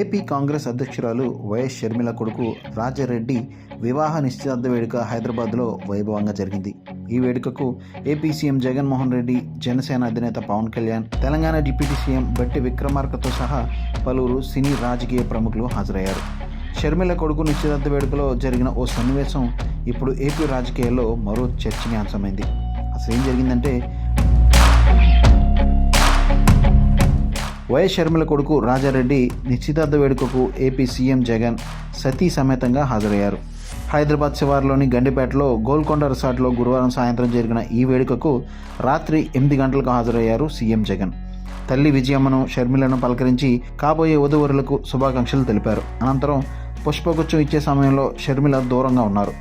AP Congress అధ్యక్షురాలు YS Sharmila కొడుకు రాజారెడ్డి వివాహ నిశ్చితార్థ వేడుక హైదరాబాద్లో వైభవంగా జరిగింది. ఈ వేడుకకు ఏపీ సీఎం జగన్మోహన్ రెడ్డి జనసేన అధినేత పవన్ కళ్యాణ్ తెలంగాణ డిప్యూటీ సీఎం బట్టి విక్రమార్కతో సహా పలువురు సినీ రాజకీయ ప్రముఖులు హాజరయ్యారు. షర్మిల కొడుకు నిశ్చితార్థ వేడుకలో జరిగిన ఓ సన్నివేశం ఇప్పుడు ఏపీ రాజకీయాల్లో మరో చర్చనీయాంశమైంది. అసలు ఏం జరిగిందంటే వైఎస్ షర్మిల కొడుకు రాజారెడ్డి నిశ్చితార్థ వేడుకకు ఏపీ సీఎం జగన్ సతీ సమేతంగా హాజరయ్యారు. హైదరాబాద్ శివార్లోని గండిపేటలో గోల్కొండ రిసార్ట్లో గురువారం సాయంత్రం జరిగిన ఈ వేడుకకు రాత్రి ఎనిమిది గంటలకు హాజరయ్యారు సీఎం జగన్. తల్లి విజయమ్మను షర్మిలను పలకరించి కాబోయే వధువరులకు శుభాకాంక్షలు తెలిపారు. అనంతరం పుష్పగుచ్చం ఇచ్చే సమయంలో షర్మిల దూరంగా ఉన్నారు.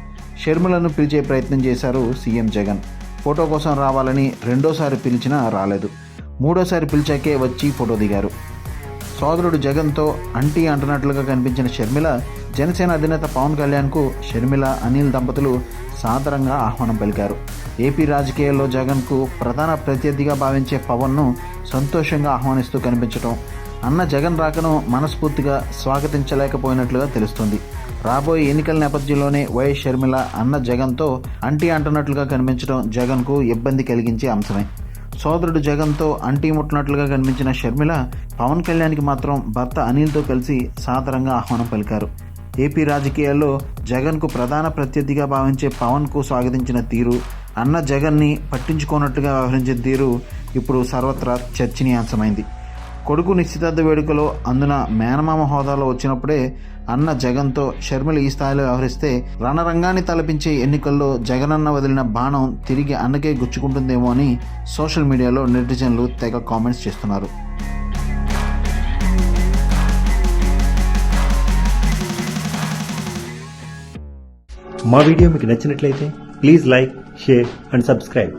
షర్మిలను పిలిచే ప్రయత్నం చేశారు సీఎం జగన్. ఫోటో కోసం రావాలని రెండోసారి పిలిచినా రాలేదు. మూడోసారి పిలిచాకే వచ్చి ఫోటో దిగారు. సోదరుడు జగన్తో అంటీ అంటున్నట్లుగా కనిపించిన షర్మిల జనసేన అధినేత పవన్ కళ్యాణ్కు షర్మిల అనిల్ దంపతులు సాదరంగా ఆహ్వానం పలికారు. ఏపీ రాజకీయాల్లో జగన్కు ప్రధాన ప్రత్యర్థిగా భావించే పవన్ను సంతోషంగా ఆహ్వానిస్తూ కనిపించడం అన్న జగన్ రాకను మనస్ఫూర్తిగా స్వాగతించలేకపోయినట్లుగా తెలుస్తుంది. రాబోయే ఎన్నికల నేపథ్యంలోనే వైఎస్ షర్మిల అన్న జగన్తో అంటీ అంటున్నట్లుగా కనిపించడం జగన్కు ఇబ్బంది కలిగించే అంశమే. సోదరుడు జగన్తో అంటీ ముట్టినట్లుగా కనిపించిన షర్మిల పవన్ కళ్యాణ్కి మాత్రం భర్త అనిల్తో కలిసి సాదరంగా ఆహ్వానం పలికారు. ఏపీ రాజకీయాల్లో జగన్కు ప్రధాన ప్రత్యర్థిగా భావించే పవన్కు స్వాగతించిన తీరు అన్న జగన్ని పట్టించుకోనట్టుగా వ్యవహరించిన తీరు ఇప్పుడు సర్వత్రా చర్చనీయాంశమైంది. కొడుకు నిశ్చితార్థ వేడుకలో అందున మేనమామ హోదాలో వచ్చినప్పుడే అన్న జగన్తో షర్మిల ఈ స్థాయిలో వ్యవహరిస్తే రణరంగాన్ని తలపించే ఎన్నికల్లో జగనన్న వదిలిన బాణం తిరిగి అన్నకే గుచ్చుకుంటుందేమో అని సోషల్ మీడియాలో నెటిజన్లు తెగ కామెంట్స్ చేస్తున్నారు. మా వీడియో మీకు నచ్చినట్లయితే please like share and subscribe.